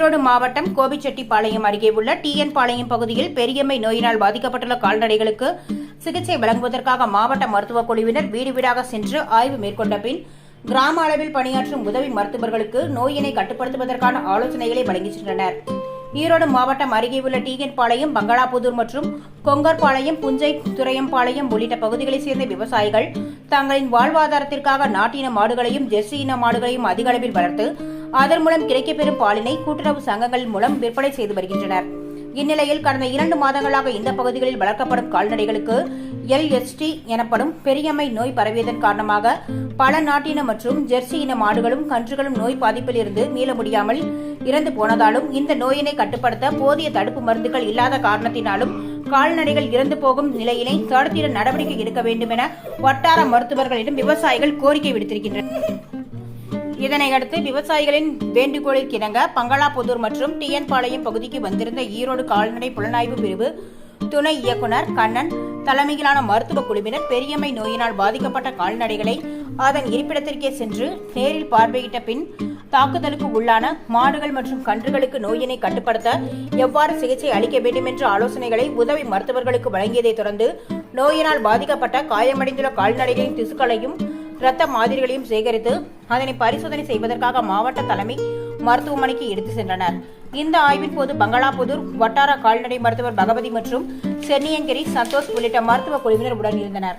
ஈரோடு மாவட்டம் கோபிச்செட்டிப்பாளையம் அருகே உள்ள டிஎன் பாளையம் பகுதியில் பெரியம்மை நோயினால் பாதிக்கப்பட்டுள்ள கால்நடைகளுக்கு சிகிச்சை வழங்குவதற்காக மாவட்ட மருத்துவக் குழுவினர் வீடு வீடாக சென்று ஆய்வு மேற்கொண்ட பின் கிராம அளவில் பணியாற்றும் உதவி மருத்துவர்களுக்கு நோயினை கட்டுப்படுத்துவதற்கான ஆலோசனைகளை வழங்கிச் சென்றனர். ஈரோடு மாவட்டம் அருகே உள்ள டீகன்பாளையம் பங்களாபுதூர் மற்றும் கொங்கர்பாளையம் புஞ்சை துறையம்பாளையம் உள்ளிட்ட பகுதிகளைச் சேர்ந்த விவசாயிகள் தங்களின் வாழ்வாதாரத்திற்காக நாட்டின மாடுகளையும் ஜெர்சி இன மாடுகளையும் அதிக அளவில் வளர்த்து அதன் மூலம் கிடைக்கப்பெறும் பாலினை கூட்டுறவு சங்கங்கள் மூலம் விற்பனை செய்து வருகின்றனர். இந்நிலையில் கடந்த இரண்டு மாதங்களாக இந்த பகுதிகளில் வளர்க்கப்படும் கால்நடைகளுக்கு எல்எஸ்டி எனப்படும் பெரியம்மை நோய் பரவியதன் காரணமாக பல நாட்டின மற்றும் ஜெர்சி இன மாடுகளும் கன்றுகளும் நோய் பாதிப்பில் இருந்து மீள முடியாமல் இறந்து போனதாலும் இந்த நோயினை கட்டுப்படுத்த போதிய தடுப்பு மருந்துகள் இல்லாத காரணத்தினாலும் கால்நடைகள் இறந்து போகும் நிலையினை தடுத்திட நடவடிக்கை எடுக்க வேண்டும் என வட்டார மருத்துவர்களிடம் விவசாயிகள் கோரிக்கை விடுத்திருக்கின்றனர். இதனையடுத்து விவசாயிகளின் வேண்டுகோளிற்கிணங்க பங்களாபுதூர் மற்றும் டிஎன் பாளையம் பகுதிக்கு வந்திருந்த ஈரோடு கால்நடை புலனாய்வு பிரிவு துணை இயக்குனர் கண்ணன் தலைமையிலான மருத்துவ குழுவினர் பெரியம்மை நோயினால் பாதிக்கப்பட்ட கால்நடைகளை அதன் இருப்பிடத்திற்கே சென்று நேரில் பார்வையிட்ட பின் தாக்குதலுக்கு உள்ளான மாடுகள் மற்றும் கன்றுகளுக்கு நோயினை கட்டுப்படுத்த எவ்வாறு சிகிச்சை அளிக்க வேண்டும் என்ற ஆலோசனைகளை உதவி மருத்துவர்களுக்கு வழங்கியதைத் தொடர்ந்து நோயினால் பாதிக்கப்பட்ட காயமடைந்துள்ள கால்நடைகளின் திசுக்களையும் இரத்த மாதிரிகளையும் சேகரித்து அதனை பரிசோதனை செய்வதற்காக மாவட்ட தலைமை மருத்துவமனைக்கு எடுத்து சென்றனர். இந்த ஆய்வின் போது பங்களாபுதூர் வட்டார கால்நடை மருத்துவர் பகவதி மற்றும் சென்னியங்கிரி சந்தோஷ் உள்ளிட்ட மருத்துவ குழுவினர் உடன் இருந்தனர்